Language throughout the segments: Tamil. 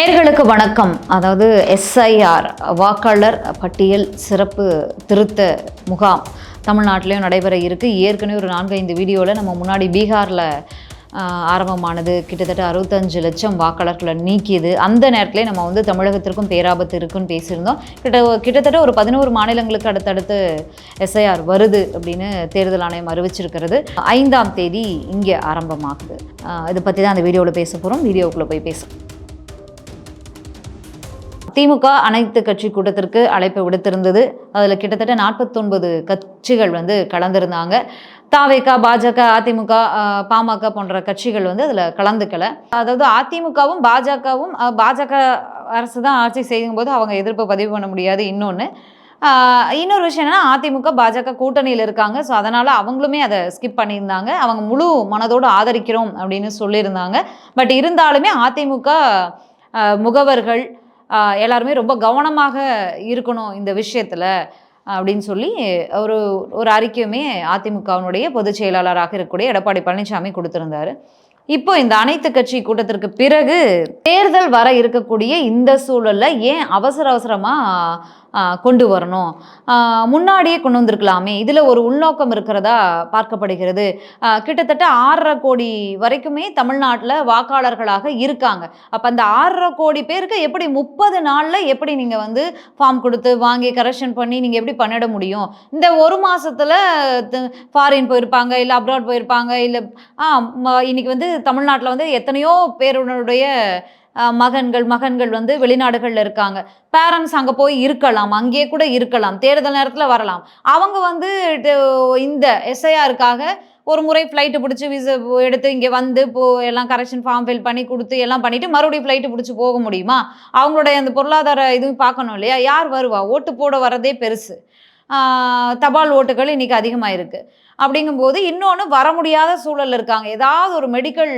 நேர்களுக்கு வணக்கம். அதாவது எஸ்ஐஆர் வாக்காளர் பட்டியல் சிறப்பு திருத்த முகாம் தமிழ்நாட்டிலையும் நடைபெற இருக்குது ஏற்கனவே ஒரு நான்கு ஐந்து வீடியோவில் நம்ம முன்னாடி பீகாரில் ஆரம்பமானது. கிட்டத்தட்ட அறுபத்தஞ்சு லட்சம் வாக்காளர்களை நீக்கியது. அந்த நேரத்திலே நம்ம வந்து தமிழகத்திற்கும் பேராபத்து இருக்குன்னு பேசியிருந்தோம். கிட்ட கிட்டத்தட்ட ஒரு பதினோரு மாநிலங்களுக்கு அடுத்தடுத்து எஸ்ஐஆர் வருது அப்படின்னு தேர்தல் ஆணையம் அறிவிச்சிருக்கிறது. ஐந்தாம் தேதி இங்கே ஆரம்பமாகுது. இதை பற்றி தான் அந்த வீடியோவில் பேச போகிறோம் வீடியோக்குள்ளே போய் பேச திமுக அனைத்து கட்சி கூட்டத்திற்கு அழைப்பு விடுத்திருந்தது. அதில் கிட்டத்தட்ட நாற்பத்தொன்பது கட்சிகள் வந்து கலந்திருந்தாங்க. தாவேகா பாஜக அதிமுக பாமக போன்ற கட்சிகள் வந்து அதில் கலந்துக்கல. அதாவது அதிமுகவும் பாஜகவும் பாஜக அரசு தான் ஆட்சி செய்யும்போது அவங்க எதிர்ப்பு பதிவு பண்ண முடியாது இன்னொன்று இன்னொரு விஷயம் என்னன்னா அதிமுக பாஜக கூட்டணியில் இருக்காங்க. ஸோ அதனால் அவங்களுமே அதை ஸ்கிப் பண்ணியிருந்தாங்க. அவங்க முழு மனதோடு ஆதரிக்கிறோம் அப்படின்னு சொல்லியிருந்தாங்க. பட் இருந்தாலுமே அதிமுக முகவர்கள் எல்லாருமே ரொம்ப கவனமாக இருக்கணும் இந்த விஷயத்தில் அப்படின்னு சொல்லி ஒரு ஒரு அறிக்கையுமே அதிமுகவினுடைய பொதுச் செயலாளராக இருக்கக்கூடிய எடப்பாடி பழனிசாமி கொடுத்துருந்தாரு. இப்போ இந்த அனைத்து கட்சி கூட்டத்திற்கு பிறகு தேர்தல் வர இருக்கக்கூடிய இந்த சூழலில் ஏன் அவசர அவசரமாக கொண்டு வரணும். முன்னாடியே கொண்டு வந்திருக்கலாமே. இதில் ஒரு உள்நோக்கம் இருக்கிறதா பார்க்கப்படுகிறது. கிட்டத்தட்ட ஆறரை கோடி வரைக்குமே தமிழ்நாட்டில் வாக்காளர்களாக இருக்காங்க. அப்போ அந்த ஆறரை கோடி பேருக்கு எப்படி முப்பது நாளில் எப்படி நீங்கள் வந்து ஃபார்ம் கொடுத்து வாங்கி கரெக்ஷன் பண்ணி நீங்கள் எப்படி பண்ணிட முடியும்? இந்த ஒரு மாதத்தில் ஃபாரின் போயிருப்பாங்க இல்லை அப்ராட் போயிருப்பாங்க இல்லை ஆ இன்னைக்கு வந்து தமிழ்நாட்டில் வந்து எத்தனையோ பேருடைய மகன்கள் மகன்கள் வந்து வெளிநாடுகளில் இருக்காங்க. பேரண்ட்ஸ் அங்கே போய் இருக்கலாம் அங்கேயே கூட இருக்கலாம் தேர்தல் நேரத்தில் வரலாம். அவங்க வந்து இந்த எஸ்ஐஆருக்காக ஒரு முறை ஃப்ளைட்டு பிடிச்சி விசா எடுத்து இங்கே வந்து போ எல்லாம் கரெக்ஷன் ஃபார்ம் ஃபில் பண்ணி கொடுத்து எல்லாம் பண்ணிவிட்டு மறுபடியும் ஃப்ளைட்டு பிடிச்சி போக முடியுமா? அவங்களுடைய அந்த பொருளாதார இதுவும் பார்க்கணும் இல்லையா? யார் வருவா? ஓட்டு போட வரதே பெருசு. தபால் ஓட்டுகள் இன்றைக்கி அதிகமாக இருக்குது அப்படிங்கும்போது இன்னொன்று வர முடியாத சூழலில் இருக்காங்க. ஏதாவது ஒரு மெடிக்கல்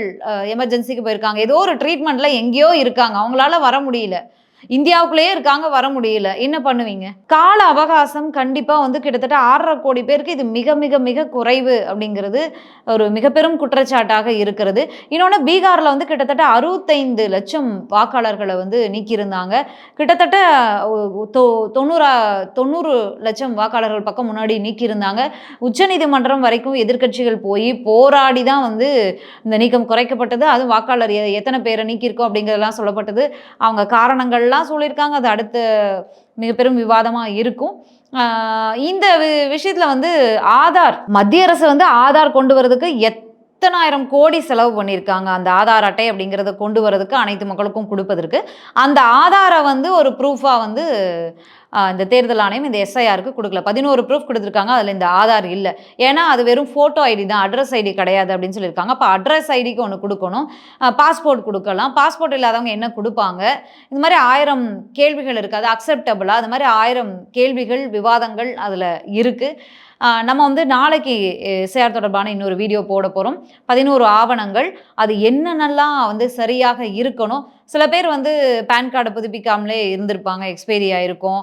எமர்ஜென்சிக்கு போயிருக்காங்க. ஏதோ ஒரு ட்ரீட்மெண்ட்டில் எங்கேயோ இருக்காங்க. அவங்களால வர முடியல. இந்தியாவுக்குள்ளேயே இருக்காங்க வர முடியல. என்ன பண்ணுவீங்க? கால அவகாசம் கண்டிப்பாக வந்து கிட்டத்தட்ட ஆறரை கோடி பேருக்கு இது மிக மிக மிக குறைவு அப்படிங்கிறது ஒரு மிக பெரும் குற்றச்சாட்டாக இருக்கிறது. இன்னொன்று பீகாரில் வந்து கிட்டத்தட்ட அறுபத்தைந்து லட்சம் வாக்காளர்களை வந்து நீக்கியிருந்தாங்க. கிட்டத்தட்ட தொ- தொண்ணூறா தொண்ணூறு லட்சம் வாக்காளர்கள் பக்கம் முன்னாடி நீக்கியிருந்தாங்க. உச்சநீதிமன்றம் வரைக்கும் எதிர்க்கட்சிகள் போய் போராடி தான் வந்து இந்த நீக்கம் குறைக்கப்பட்டது. அதுவும் வாக்காளர் எ- எத்தனை பேரை நீக்கியிருக்கோம் அப்படிங்கிறதெல்லாம் சொல்லப்பட்டது. அவங்க காரணங்கள் காரணங்கள்லாம் சொல்லியிருக்காங்க. அது அடுத்த மிக பெரும் விவாதமாக இருக்கும். இந்த வி- வந்து ஆதார் மத்திய அரசு வந்து ஆதார் கொண்டு வரதுக்கு எத்தனாயிரம் கோடி செலவு பண்ணியிருக்காங்க. அந்த ஆதார் அட்டை அப்படிங்கிறத கொண்டு வரதுக்கு அனைத்து மக்களுக்கும் கொடுப்பதற்கு. அந்த ஆதாரை வந்து ஒரு ப்ரூஃபாக வந்து இந்த தேர்தல் ஆணையம் இந்த எஸ்ஐஆருக்கு கொடுக்கல. பதினோரு ப்ரூஃப் கொடுத்துருக்காங்க அதில் இந்த ஆதார் இல்லை. ஏன்னா அது வெறும் ஃபோட்டோ ஐடி தான். அட்ரஸ் ஐடி கிடையாது அப்படின்னு சொல்லியிருக்காங்க. அப்போ அட்ரஸ் ஐடிக்கு ஒன்று கொடுக்கணும். பாஸ்போர்ட் கொடுக்கலாம். பாஸ்போர்ட் இல்லாதவங்க என்ன கொடுப்பாங்க? இந்த மாதிரி ஆயிரம் கேள்விகள் இருக்குது அது அக்செப்டபுளாக அது மாதிரி ஆயிரம் கேள்விகள் விவாதங்கள் அதில் இருக்குது நம்ம வந்து நாளைக்கு சேர் தொடர்பான இன்னொரு வீடியோ போட போகிறோம் பதினோரு ஆவணங்கள். அது என்னென்னலாம் வந்து சரியாக இருக்கணும்? சில பேர் வந்து பேன் கார்டை புதுப்பிக்காமலே இருந்திருப்பாங்க எக்ஸ்பைரி ஆகிருக்கும்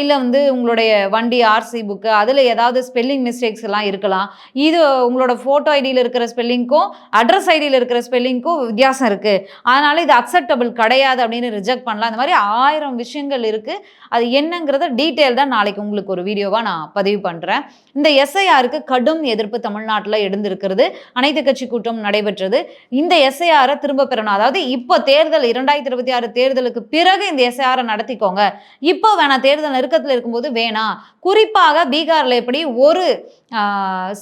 இல்லை வந்து உங்களுடைய வண்டி ஆர்சி புக்கு அதில் ஏதாவது ஸ்பெல்லிங் மிஸ்டேக்ஸ் எல்லாம் இருக்கலாம். இது உங்களோட ஃபோட்டோ ஐடியில் இருக்கிற ஸ்பெல்லிங்க்கும் அட்ரஸ் ஐடியில் இருக்கிற ஸ்பெல்லிங்க்கும் வித்தியாசம் இருக்குது அதனால் இது அக்செப்டபிள் கிடையாது அப்படின்னு ரிஜெக்ட் பண்ணலாம். இந்த மாதிரி ஆயிரம் விஷயங்கள் இருக்குது அது என்னங்கிறத டீட்டெயில் தான் நாளைக்கு உங்களுக்கு ஒரு வீடியோவாக நான் பதிவு பண்ணுறேன் இந்த எஸ்ஐஆருக்கு கடும் எதிர்ப்பு தமிழ்நாட்டில் எழுந்திருக்கிறது. அனைத்து கட்சி கூட்டம் நடைபெற்றது. இந்த எஸ்ஐஆரை திரும்ப பெறணும். அதாவது இப்போ தேர்தல் இரண்டாயிரத்தி இருபத்தி ஆறு தேர்தலுக்கு பிறகு இந்த எஸ்ஐஆரை நடத்திக்கோங்க. இப்போ வேணாம் தேர்தல் நெருக்கத்தில் இருக்கும்போது வேணாம் குறிப்பாக பீகாரில் எப்படி ஒரு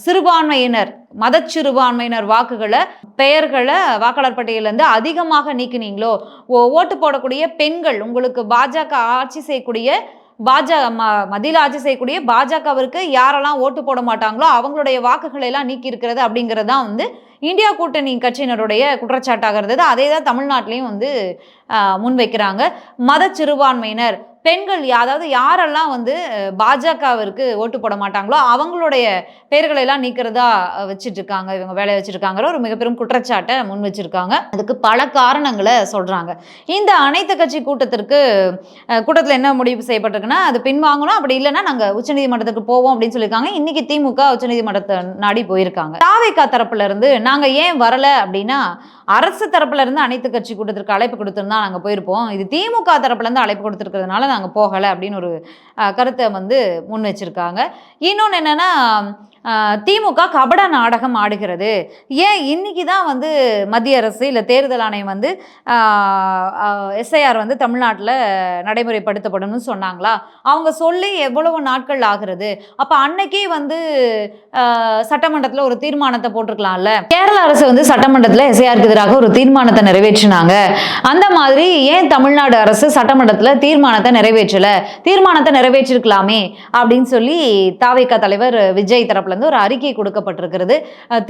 சிறுபான்மையினர் மத சிறுபான்மையினர் வாக்குகளை பெயர்களை வாக்காளர் பட்டியலேருந்து அதிகமாக நீக்கினீங்களோ ஓ- ஓட்டு போடக்கூடிய பெண்கள் உங்களுக்கு பாஜக ஆட்சி செய்யக்கூடிய பாஜக ம மத்தியில் ஆட்சி செய்யக்கூடிய பாஜகவிற்கு யாரெல்லாம் ஓட்டு போட மாட்டாங்களோ அவங்களுடைய வாக்குகளை எல்லாம் நீக்கி இருக்கிறது அப்படிங்கிறது தான் வந்து இந்தியா கூட்டணி கட்சியினருடைய குற்றச்சாட்டாக இருந்தது. அதே தான் தமிழ்நாட்டிலையும் வந்து முன்வைக்கிறாங்க. மத சிறுபான்மையினர் பெண்கள் அதாவது யாரெல்லாம் வந்து பாஜகவிற்கு ஓட்டு போட மாட்டாங்களோ அவங்களுடைய பெயர்களை எல்லாம் நீக்கிறதா வச்சுட்டு இருக்காங்க இவங்க வேலையை வச்சிருக்காங்கிற ஒரு மிகப்பெரும் குற்றச்சாட்டை முன் வச்சிருக்காங்க. அதுக்கு பல காரணங்களை சொல்றாங்க. இந்த அனைத்து கட்சி கூட்டத்திற்கு கூட்டத்தில் என்ன முடிவு செய்யப்பட்டிருக்குன்னா அது பின்வாங்கணும். அப்படி இல்லைன்னா நாங்கள் உச்சநீதிமன்றத்துக்கு போவோம் அப்படின்னு சொல்லியிருக்காங்க. இன்னைக்கு திமுக உச்சநீதிமன்றத்தை நாடி போயிருக்காங்க. தாவேகா தரப்புல இருந்து நாங்கள் ஏன் வரல அப்படின்னா அரசு தரப்புல இருந்து அனைத்து கட்சி கூட்டத்திற்கு அழைப்பு கொடுத்துருந்தா நாங்கள் போயிருப்போம். இது திமுக தரப்புல இருந்து அழைப்பு கொடுத்துருக்கிறதுனால நாங்கள் போகலை அப்படின்னு ஒரு கருத்தை வந்து முன் வச்சிருக்காங்க இன்னொன்று என்னன்னா திமுக கபட நாடகம் ஆடுகிறது. ஏன் இன்னைக்கு தான் வந்து மத்திய அரசு இல்லை தேர்தல் ஆணையம் வந்து எஸ்ஐஆர் வந்து தமிழ்நாட்டில் நடைமுறைப்படுத்தப்படும்னு சொன்னாங்களா? அவங்க சொல்லி எவ்வளவு நாட்கள் ஆகிறது? அப்போ அன்னைக்கே வந்து சட்டமன்றத்தில் ஒரு தீர்மானத்தை போட்டிருக்கலாம்ல? கேரள அரசு வந்து சட்டமன்றத்தில் எஸ்ஐஆருக்கு எதிராக ஒரு தீர்மானத்தை நிறைவேற்றினாங்க. அந்த மாதிரி ஏன் தமிழ்நாடு அரசு சட்டமன்றத்தில் தீர்மானத்தை நிறைவேற்றல தீர்மானத்தை நிறைவேற்றிருக்கலாமே அப்படின்னு சொல்லி தாவேகா தலைவர் விஜய் தரப்புல இருந்து ஒரு அறிக்கை கொடுக்கப்பட்டிருக்கிறது.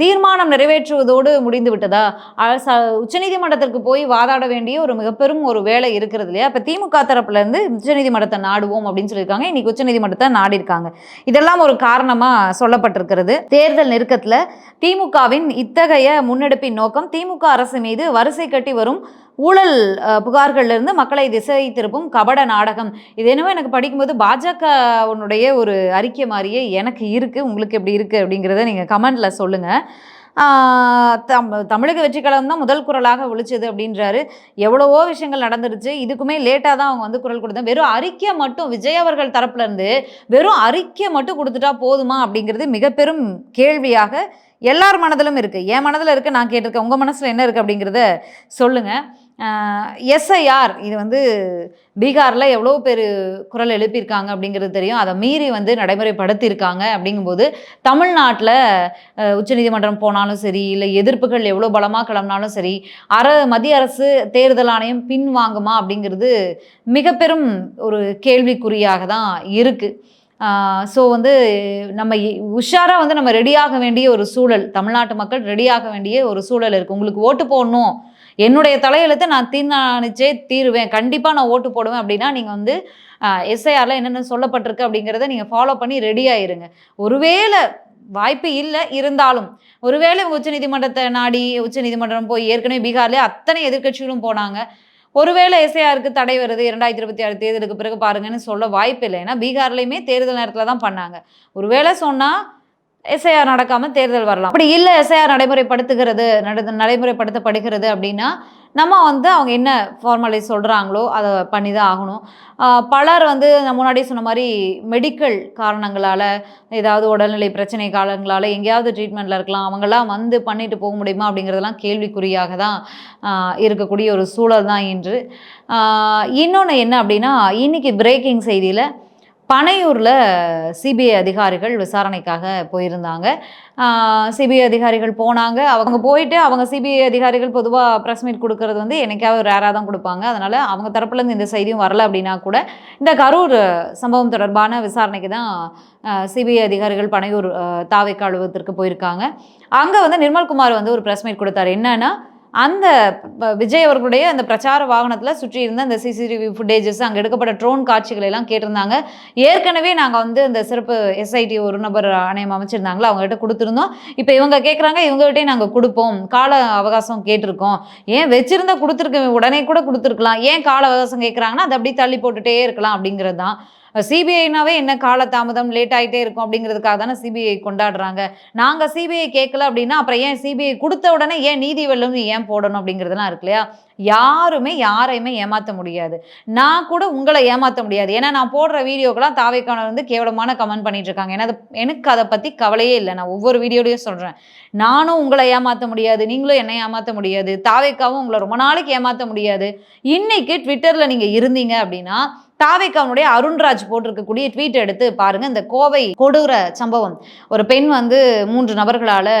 தீர்மானம் நிறைவேற்றுவதோடு முடிந்து விட்டதா? உச்சநீதிமன்றத்திற்கு போய் வாதாட வேண்டிய ஒரு மிகப்பெரும் ஒரு வேலை இருக்கிறது இல்லையா? இப்போ திமுக தரப்புல இருந்து உச்சநீதிமன்றத்தை நாடுவோம் அப்படின்னு சொல்லியிருக்காங்க. இன்னைக்கு உச்சநீதிமன்றத்தை நாடி இருக்காங்க இதெல்லாம் ஒரு காரணமா சொல்லப்பட்டிருக்கிறது. தேர்தல் நெருக்கத்துல திமுகவின் இத்தகைய முன்னெடுப்பின் நோக்கம் திமுக அரசு மீது வரிசை கட்டி வரும் ஊழல் புகார்களிலிருந்து மக்களை திசை திருப்பும் கபட நாடகம். இது என்னவோ எனக்கு படிக்கும்போது பாஜகவுடைய ஒரு அறிக்கை மாதிரியே எனக்கு இருக்குது உங்களுக்கு எப்படி இருக்குது அப்படிங்கிறத நீங்கள் கமெண்டில் சொல்லுங்கள் தம் தமிழக வெற்றி கழகம் தான் முதல் குரலாக ஒழிச்சது அப்படின்றாரு. எவ்வளவோ விஷயங்கள் நடந்துருச்சு. இதுக்குமே லேட்டாக தான் அவங்க வந்து குரல் கொடுத்தேன். வெறும் அறிக்கை மட்டும் விஜய் அவர்கள் தரப்புலேருந்து வெறும் அறிக்கை மட்டும் கொடுத்துட்டா போதுமா அப்படிங்கிறது மிக பெரும் கேள்வியாக எல்லார் மனதிலும் இருக்குது என் மனதில் இருக்குது நான் கேட்டிருக்கேன். உங்கள் மனசில் என்ன இருக்குது அப்படிங்கிறத சொல்லுங்கள் எஸ்ஐஆர் இது வந்து பீகாரில் எவ்வளோ பேர் குரல் எழுப்பியிருக்காங்க அப்படிங்கிறது தெரியும். அதை மீறி வந்து நடைமுறைப்படுத்தியிருக்காங்க அப்படிங்கும்போது தமிழ்நாட்டில் உச்சநீதிமன்றம் போனாலும் சரி இல்லை எதிர்ப்புகள் எவ்வளோ பலமாக கிளம்பினாலும் சரி அர மத்திய அரசு தேர்தல் ஆணையம் பின் வாங்குமா அப்படிங்கிறது மிக பெரும் ஒரு கேள்விக்குறியாக தான் இருக்குது ஸோ வந்து நம்ம உஷாராக வந்து நம்ம ரெடியாக வேண்டிய ஒரு சூழல் தமிழ்நாட்டு மக்கள் ரெடியாக வேண்டிய ஒரு சூழல் இருக்குது உங்களுக்கு ஓட்டு போடணும் என்னுடைய தலையெழுத்தை நான் தீர்மானிச்சே தீருவேன். கண்டிப்பாக நான் ஓட்டு போடுவேன் அப்படின்னா நீங்கள் வந்து எஸ்ஐஆரில் என்னென்ன சொல்லப்பட்டிருக்கு அப்படிங்கிறத நீங்கள் ஃபாலோ பண்ணி ரெடி ஆயிருங்க. ஒருவேளை வாய்ப்பு இல்லை இருந்தாலும் ஒருவேளை இவங்க உச்சநீதிமன்றத்தை நாடி உச்சநீதிமன்றம் போய் ஏற்கனவே பீகார்லேயே அத்தனை எதிர்க்கட்சிகளும் போனாங்க. ஒருவேளை எஸ்ஐஆருக்கு தடை வருது இரண்டாயிரத்தி இருபத்தி ஆறு தேர்தலுக்கு பிறகு பாருங்கன்னு சொல்ல வாய்ப்பு இல்லை. ஏன்னா பீகார்லேயுமே தேர்தல் நேரத்தில் தான் பண்ணாங்க. ஒருவேளை சொன்னால் எஸ்ஐஆர் நடக்காம தேர்தல் வரலாம். அப்படி இல்லை எஸ்ஐஆர் நடைமுறைப்படுத்துகிறது நட நடைமுறைப்படுத்தப்படுகிறது அப்படின்னா நம்ம வந்து அவங்க என்ன ஃபார்மாலிட்டி சொல்கிறாங்களோ அதை பண்ணி தான் ஆகணும் பலர் வந்து நான் முன்னாடி சொன்ன மாதிரி மெடிக்கல் காரணங்களால் ஏதாவது உடல்நிலை பிரச்சனை காலங்களால் எங்கேயாவது ட்ரீட்மெண்ட்டில் இருக்கலாம். அவங்கெல்லாம் வந்து பண்ணிட்டு போக முடியுமா அப்படிங்கிறதெல்லாம் கேள்விக்குறியாக தான் இருக்கக்கூடிய ஒரு சூழல் தான் இன்று. இன்னொன்று என்ன அப்படின்னா இன்னைக்கு பிரேக்கிங் செய்தியில் பனையூரில் சிபிஐ அதிகாரிகள் விசாரணைக்காக போயிருந்தாங்க. சிபிஐ அதிகாரிகள் போனாங்க. அவங்க போயிட்டு அவங்க சிபிஐ அதிகாரிகள் பொதுவாக ப்ரெஸ் மீட் கொடுக்கறது வந்து என்னைக்காவது ரேராக தான் கொடுப்பாங்க. அதனால் அவங்க தரப்புலேருந்து இந்த செய்தியும் வரல அப்படின்னா கூட இந்த கரூர் சம்பவம் தொடர்பான விசாரணைக்கு தான் சிபிஐ அதிகாரிகள் பனையூர் தாவைக்க அலுவலகத்திற்கு போயிருக்காங்க. அங்கே வந்து நிர்மல்குமார் வந்து ஒரு ப்ரெஸ் மீட் கொடுத்தாரு. என்னன்னா அந்த விஜய் அவர்களுடைய அந்த பிரச்சார வாகனத்தில் சுற்றி இருந்த அந்த சிசிடிவி ஃபுட்டேஜஸ் அங்கே எடுக்கப்பட்ட ட்ரோன் காட்சிகளை எல்லாம் கேட்டிருந்தாங்க. ஏற்கனவே நாங்கள் வந்து இந்த சிறப்பு எஸ்ஐடி ஒரு நபர் ஆணையம் அமைச்சிருந்தாங்களோ அவங்ககிட்ட கொடுத்துருந்தோம். இப்போ இவங்க கேட்குறாங்க இவங்ககிட்டயும் நாங்கள் கொடுப்போம். கால அவகாசம் கேட்டிருக்கோம். ஏன் வச்சிருந்தா கொடுத்துருக்க உடனே கூட கொடுத்துருக்கலாம். ஏன் கால அவகாசம் கேட்குறாங்கன்னா அதை அப்படியே தள்ளி போட்டுகிட்டே இருக்கலாம் அப்படிங்கிறது தான் சிபிஐனாவே என்ன காலதாமதம் லேட் ஆகிட்டே இருக்கும் அப்படிங்கிறதுக்காக தானே சிபிஐ கொண்டாடுறாங்க. நாங்கள் சிபிஐ கேட்கல அப்படின்னா அப்புறம் ஏன் சிபிஐ கொடுத்த உடனே ஏன் நீதி வெள்ளம் ஏன் போடணும் அப்படிங்கிறதுலாம் இருக்கு இல்லையா? யாருமே யாரையுமே ஏமாற்ற முடியாது. நான் கூட உங்களை ஏமாற்ற முடியாது. ஏன்னா நான் போடுற வீடியோக்கெல்லாம் தாவைக்கான வந்து கேவலமான கமெண்ட் பண்ணிட்டு இருக்காங்க. ஏன்னா எனக்கு அதை பற்றி கவலையே இல்லை. நான் ஒவ்வொரு வீடியோலையும் சொல்கிறேன் நானும் உங்களை ஏமாற்ற முடியாது. நீங்களும் என்னை ஏமாற்ற முடியாது. தாவைக்காவும் உங்களை ரொம்ப நாளைக்கு ஏமாற்ற முடியாது. இன்னைக்கு ட்விட்டரில் நீங்கள் இருந்தீங்க அப்படின்னா தாவேக்காவுடைய அருண்ராஜ் போட்டிருக்கக்கூடிய ட்வீட் எடுத்து பாருங்க. இந்த கோவை கொடூர சம்பவம். ஒரு பெண் வந்து மூன்று நபர்களால்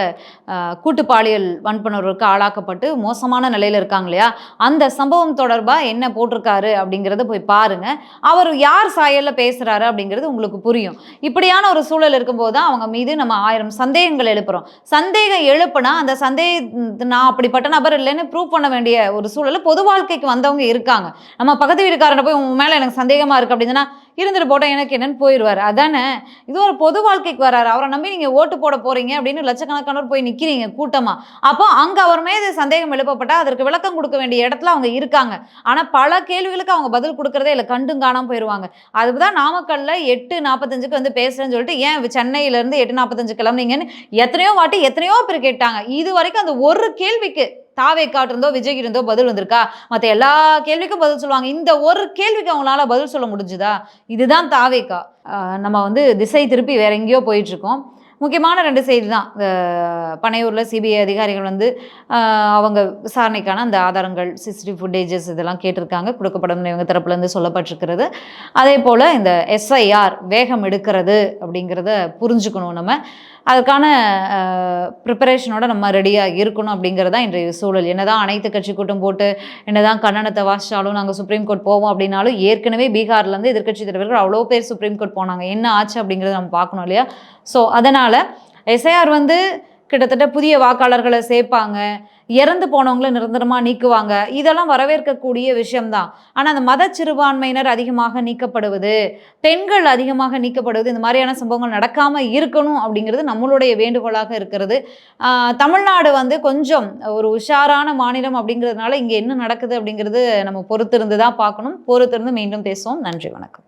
கூட்டு பாலியல் வன்புணர்வுக்கு ஆளாக்கப்பட்டு மோசமான நிலையில் இருக்காங்க இல்லையா? அந்த சம்பவம் தொடர்பாக என்ன போட்டிருக்காரு அப்படிங்கிறத போய் பாருங்க. அவர் யார் சாயலில் பேசுகிறாரு அப்படிங்கிறது உங்களுக்கு புரியும். இப்படியான ஒரு சூழல் இருக்கும்போது தான் அவங்க மீது நம்ம ஆயிரம் சந்தேகங்கள் எழுப்புறோம். சந்தேகம் எழுப்புனா அந்த சந்தேக நான் அப்படிப்பட்ட நபர் இல்லைன்னு ப்ரூவ் பண்ண வேண்டிய ஒரு சூழல் பொது வாழ்க்கைக்கு வந்தவங்க இருக்காங்க. நம்ம பக்கத்து வீட்டுக்காரனை போய் உன் மேலே எனக்கு சந்தேகமாக இருக்குது அப்படின்னா இருந்துட்டு போட்டோம் எனக்கு என்னன்னு போயிடுவார் அதானே? இது ஒரு பொது வாழ்க்கைக்கு வராரு. அவரை நம்பி நீங்கள் ஓட்டு போட போகிறீங்க அப்படின்னு லட்சக்கணக்கானோர் போய் நிற்கிறீங்க கூட்டமாக அப்போ அங்கே அவர் மீது சந்தேகம் எழுப்பப்பட்டால் அதற்கு விளக்கம் கொடுக்க வேண்டிய இடத்துல அவங்க இருக்காங்க. ஆனால் பல கேள்விகளுக்கு அவங்க பதில் கொடுக்குறதே இல்லை. கண்டும் காணாமல் போயிடுவாங்க அதுதான் நாமக்கல்ல எட்டு நாற்பத்தஞ்சுக்கு வந்து பேசுகிறேன்னு சொல்லிட்டு ஏன் சென்னையிலேருந்து எட்டு நாற்பத்தஞ்சு கிளம்புனீங்கன்னு எத்தனையோ வாட்டி எத்தனையோ பேர் கேட்டாங்க. இது வரைக்கும் அந்த ஒரு கேள்விக்கு தாவே காட்டிருந்தோ விஜய் இருந்தோ பதில் வந்திருக்கா? மற்ற எல்லா கேள்விக்கும் பதில் சொல்லுவாங்க. இந்த ஒரு கேள்விக்கு அவங்களால பதில் சொல்ல முடிஞ்சுதா? இதுதான் தாவேக்கா. நம்ம வந்து திசை திருப்பி வேற எங்கேயோ போயிட்டுருக்கோம். முக்கியமான ரெண்டு செய்தி தான். பனையூரில் சிபிஐ அதிகாரிகள் வந்து அவங்க விசாரணைக்கான அந்த ஆதாரங்கள் சிசிடிவி ஃபுட்டேஜஸ் இதெல்லாம் கேட்டிருக்காங்க. கொடுக்கப்படும் இவங்க தரப்புலேருந்து சொல்லப்பட்டிருக்கிறது. அதே போல் இந்த எஸ்ஐஆர் வேகம் எடுக்கிறது அப்படிங்கிறத புரிஞ்சுக்கணும் நம்ம. அதுக்கான ப்ரிப்பரேஷனோட நம்ம ரெடியாக இருக்கணும் அப்படிங்கிறதா இன்றைய சூழல். என்னதான் அனைத்து கட்சி கூட்டம் போட்டு என்னதான் கண்ணனத்தை வாசிச்சாலும் நாங்கள் சுப்ரீம் கோர்ட் போவோம் அப்படின்னாலும் ஏற்கனவே பீகார்லேருந்து எதிர்கட்சி தலைவர்கள் அவ்வளோ பேர் சுப்ரீம் கோர்ட் போனாங்க. என்ன ஆச்சு அப்படிங்கிறத நம்ம பார்க்கணும் இல்லையா? ஸோ அதனால் எஸ்ஐஆர் வந்து கிட்டத்தட்ட புதிய வாக்காளர்களை சேர்ப்பாங்க. இறந்து போனவங்களை நிரந்தரமாக நீக்குவாங்க. இதெல்லாம் வரவேற்கக்கூடிய விஷயம்தான். ஆனால் அந்த மத சிறுபான்மையினர் அதிகமாக நீக்கப்படுவது பெண்கள் அதிகமாக நீக்கப்படுவது இந்த மாதிரியான சம்பவங்கள் நடக்காமல் இருக்கணும் அப்படிங்கிறது நம்மளுடைய வேண்டுகோளாக இருக்கிறது. தமிழ்நாடு வந்து கொஞ்சம் ஒரு உஷாரான மாநிலம் அப்படிங்கிறதுனால இங்கே என்ன நடக்குது அப்படிங்கிறது நம்ம பொறுத்திருந்து தான் பார்க்கணும். பொறுத்திருந்து மீண்டும் பேசுவோம். நன்றி வணக்கம்.